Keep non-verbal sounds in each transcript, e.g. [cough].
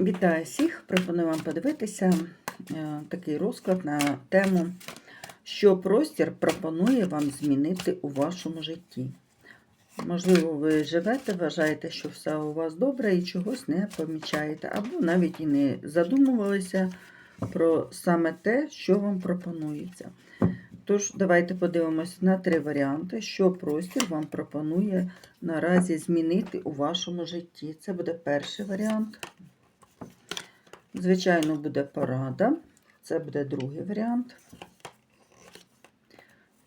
Вітаю всіх! Пропоную вам подивитися е, такий розклад на тему, що простір пропонує вам змінити у вашому житті. Можливо, ви живете, вважаєте, що все у вас добре і чогось не помічаєте, або навіть і не задумувалися про саме те, що вам пропонується. Тож, давайте подивимося на три варіанти, що простір вам пропонує наразі змінити у вашому житті. Це буде перший варіант. Звичайно, буде порада. Це буде другий варіант.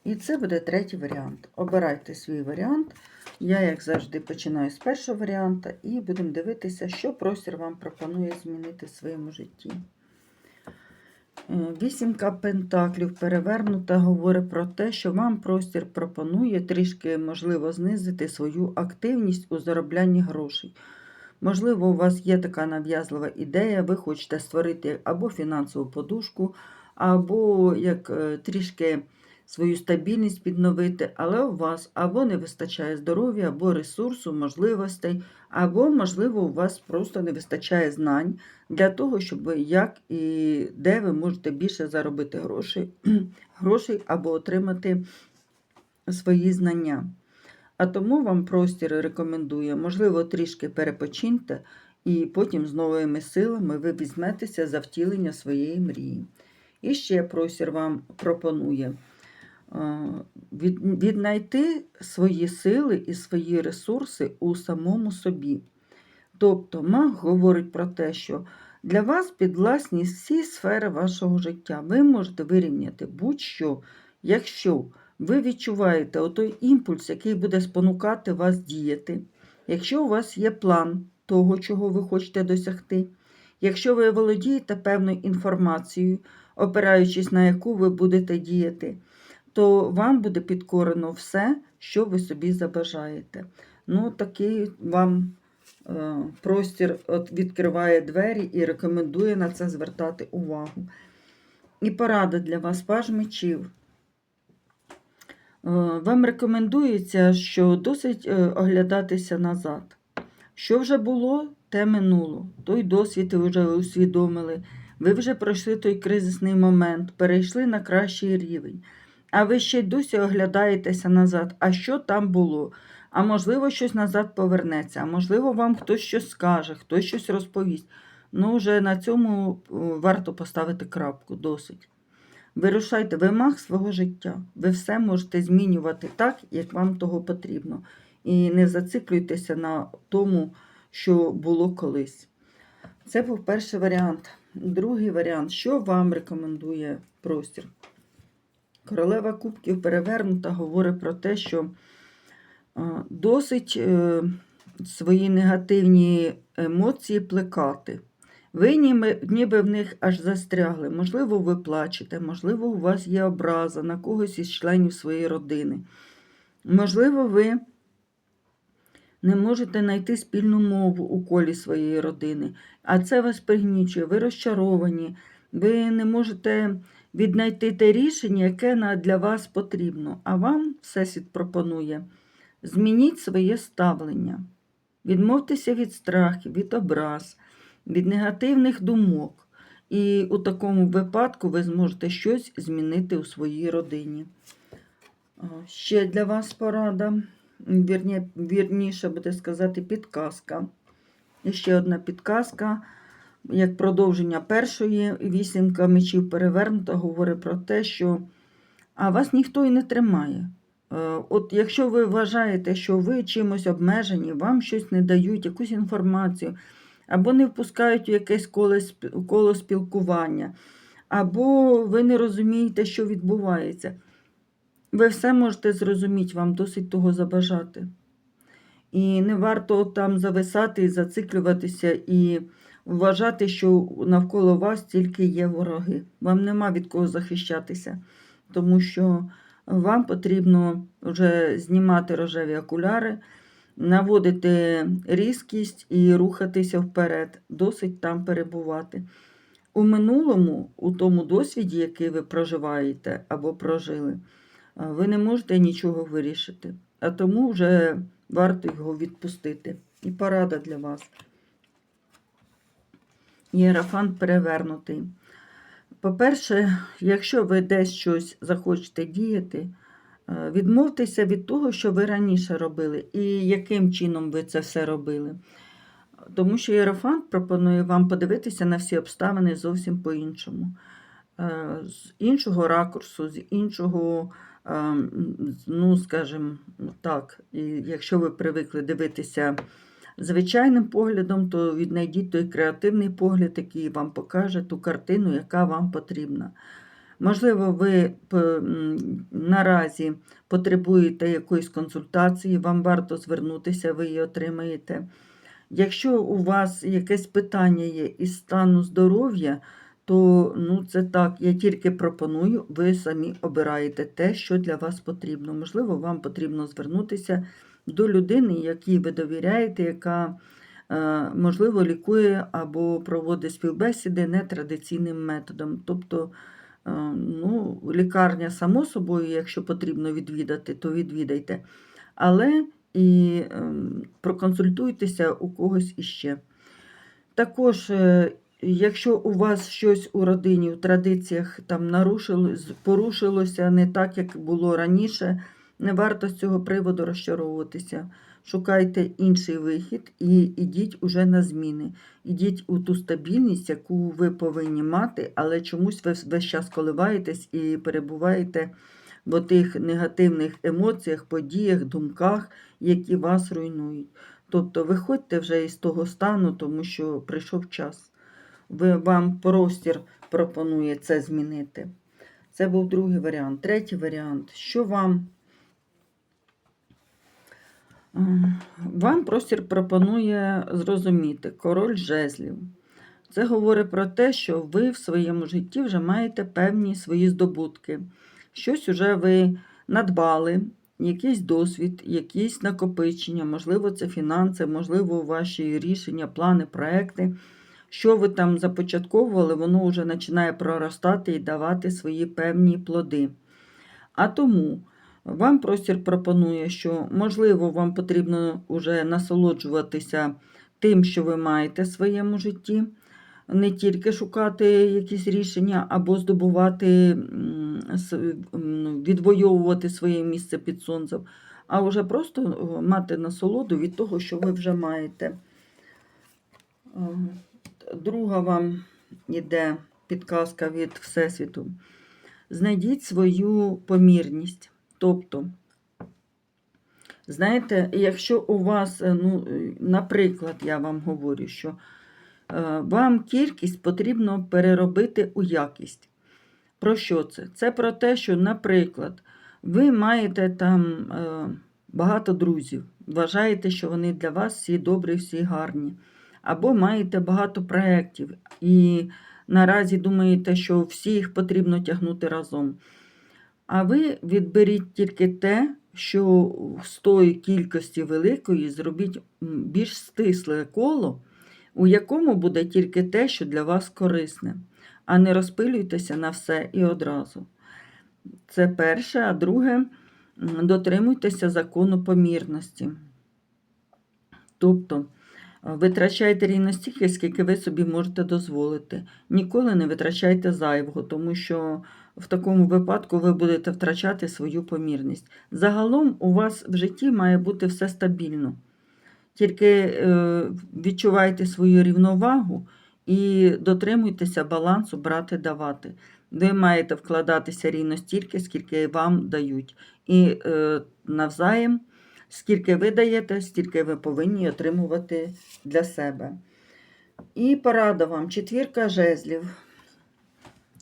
І це буде третій варіант. Обирайте свій варіант. Я, як завжди, починаю з першого варіанта і будемо дивитися, що простір вам пропонує змінити в своєму житті. Е, Вісімка пентаклів перевернута говорить про те, що вам простір пропонує трішки, можливо, знизити свою активність у зароблянні грошей. Можливо, у вас є така нав'язлива ідея, ви хочете створити або фінансову подушку, або як е, трішки свою стабільність підновити, але у вас або не вистачає здоров'я, або ресурсу, можливостей, або, можливо, у вас просто не вистачає знань для того, щоб як і де ви можете більше заробити грошей, [clears throat] грошей або отримати свої знання. А тому вам простір рекомендує, можливо, трішки перепочиньте, і потім з новими силами ви візьметеся за втілення своєї мрії. І ще простір вам пропонує е, віднайти свої сили і свої ресурси у самому собі. Тобто, маг говорить про те, що для вас підвласні всі сфери вашого життя. Ви можете вирівняти будь-що, якщо ви відчуваєте отой імпульс, який буде спонукати вас діяти. Якщо у вас є план того, чого ви хочете досягти, якщо ви володієте певною інформацією, опираючись на яку ви будете діяти, то вам буде підкорено все, що ви собі забажаєте. Ну, такий вам е, простір відкриває двері і рекомендує на це звертати увагу. І порада для вас, паж мечів. Е, Вам рекомендується, що досить е, оглядатися назад. Що вже було, те минуло. Той досвід ви вже усвідомили. Ви вже пройшли той кризисний момент, перейшли на кращий рівень. А ви ще й досі оглядаєтеся назад. А що там було? А можливо, щось назад повернеться, а можливо, вам хтось щось скаже, хтось щось розповість. Ну, вже на цьому е, варто поставити крапку досить. Вирушайте вимог свого життя. Ви все можете змінювати так, як вам того потрібно. І не зациклюйтеся на тому, що було колись. Це був перший варіант. Другий варіант, що вам рекомендує простір? Королева Кубків перевернута говорить про те, що досить е, свої негативні емоції плекати. Ви ніби, ніби в них аж застрягли. Можливо, ви плачете, можливо, у вас є образа на когось із членів своєї родини. Можливо, ви не можете знайти спільну мову у колі своєї родини, а це вас пригнічує, ви розчаровані, ви не можете віднайти те рішення, яке для вас потрібно. А вам Всесвіт пропонує змініть своє ставлення, відмовтеся від страхів, від образ від негативних думок. І у такому випадку ви зможете щось змінити у своїй родині. Ще для вас порада, вірні, вірніше буде сказати, підказка. І ще одна підказка, як продовження першої вісімка мечів перевернута, говорить про те, що а вас ніхто і не тримає. Е, От якщо ви вважаєте, що ви чимось обмежені, вам щось не дають, якусь інформацію, або не впускають у якесь коло, спілкування, або ви не розумієте, що відбувається. Ви все можете зрозуміти, вам досить того забажати. І не варто там зависати зациклюватися і вважати, що навколо вас тільки є вороги. Вам нема від кого захищатися, тому що вам потрібно вже знімати рожеві окуляри, наводити різкість і рухатися вперед, досить там перебувати. У минулому, у тому досвіді, який ви проживаєте або прожили, ви не можете нічого вирішити, а тому вже варто його відпустити. І порада для вас. Єрофант перевернутий. По-перше, якщо ви десь щось захочете діяти, е, відмовтеся від того, що ви раніше робили, і яким чином ви це все робили. Тому що Єрофант пропонує вам подивитися на всі обставини зовсім по-іншому. Е, З іншого ракурсу, з іншого, е, ну, скажімо так, і якщо ви привикли дивитися звичайним поглядом, то віднайдіть той креативний погляд, який вам покаже ту картину, яка вам потрібна. Можливо, ви наразі потребуєте якоїсь консультації, вам варто звернутися, ви її отримаєте. Якщо у вас якесь питання є із стану здоров'я, то ну, це так, я тільки пропоную, ви самі обираєте те, що для вас потрібно. Можливо, вам потрібно звернутися до людини, якій ви довіряєте, яка, е, можливо, лікує або проводить співбесіди нетрадиційним методом. Тобто, ну, лікарня, само собою, якщо потрібно відвідати, то відвідайте. Але і ем, проконсультуйтеся у когось іще. Також, е, якщо у вас щось у родині, в традиціях там нарушилось, порушилося не так, як було раніше, не варто з цього приводу розчаровуватися. Шукайте інший вихід і йдіть уже на зміни. Ідіть у ту стабільність, яку ви повинні мати, але чомусь ви весь час коливаєтесь і перебуваєте в тих негативних емоціях, подіях, думках, які вас руйнують. Тобто виходьте вже із того стану, тому що прийшов час. Ви, вам простір пропонує це змінити. Це був другий варіант. Третій варіант. Що вам? Вам простір пропонує зрозуміти король жезлів. Це говорить про те, що ви в своєму житті вже маєте певні свої здобутки. Щось уже ви надбали, якийсь досвід, якісь накопичення, можливо, це фінанси, можливо, ваші рішення, плани, проекти. Що ви там започатковували, воно вже починає проростати і давати свої певні плоди. А тому вам простір пропонує, що, можливо, вам потрібно вже насолоджуватися тим, що ви маєте в своєму житті, не тільки шукати якісь рішення або здобувати, м, відвоювати своє місце під сонцем, а вже просто мати насолоду від того, що ви вже маєте. Е, Друга вам іде підказка від Всесвіту. Знайдіть свою помірність. Тобто, знаєте, якщо у вас, е, ну, е, наприклад, я вам говорю, що е, вам кількість потрібно переробити у якість. Про що це? Це про те, що, наприклад, ви маєте там багато друзів, вважаєте, що вони для вас всі добрі, всі гарні. Або маєте багато проєктів і наразі думаєте, що всі їх потрібно тягнути разом. А ви відберіть тільки те, що з тої кількості великої зробіть більш стисле коло, у якому буде тільки те, що для вас корисне, а не розпилюйтеся на все і одразу. Це перше, а друге, дотримуйтеся закону помірності. Тобто, е, витрачайте рівно стільки, скільки ви собі можете дозволити. Ніколи не витрачайте зайвого, тому що в такому випадку ви будете втрачати свою помірність. Загалом у вас в житті має бути все стабільно. Тільки е, відчувайте свою рівновагу і дотримуйтеся балансу брати-давати. Ви маєте вкладатися рівно стільки, скільки вам дають. І е, навзаєм, скільки ви даєте, стільки ви повинні отримувати для себе. І порада вам, четвірка жезлів.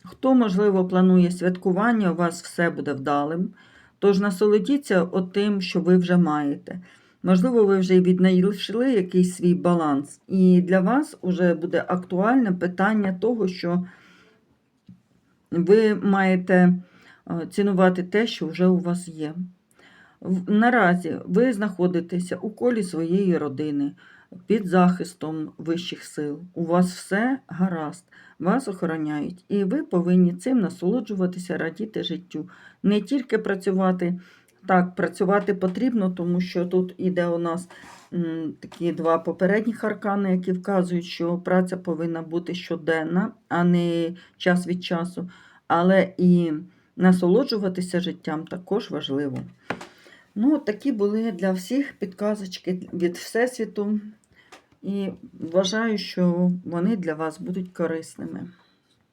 Хто, можливо, планує святкування, у вас все буде вдалим. Тож насолодіться тим, що ви вже маєте. Можливо, ви вже віднайшли якийсь свій баланс, і для вас вже буде актуальне питання того, що ви маєте е, цінувати те, що вже у вас є. Наразі ви знаходитеся у колі своєї родини під захистом вищих сил. У вас все гаразд, вас охороняють, і ви повинні цим насолоджуватися, радіти життю, не тільки працювати Так, працювати потрібно, тому що тут іде у нас такі два попередніх аркани, які вказують, що праця повинна бути щоденна, а не час від часу. Але і насолоджуватися життям також важливо. Ну, такі були для всіх підказочки від Всесвіту. І вважаю, що вони для вас будуть корисними.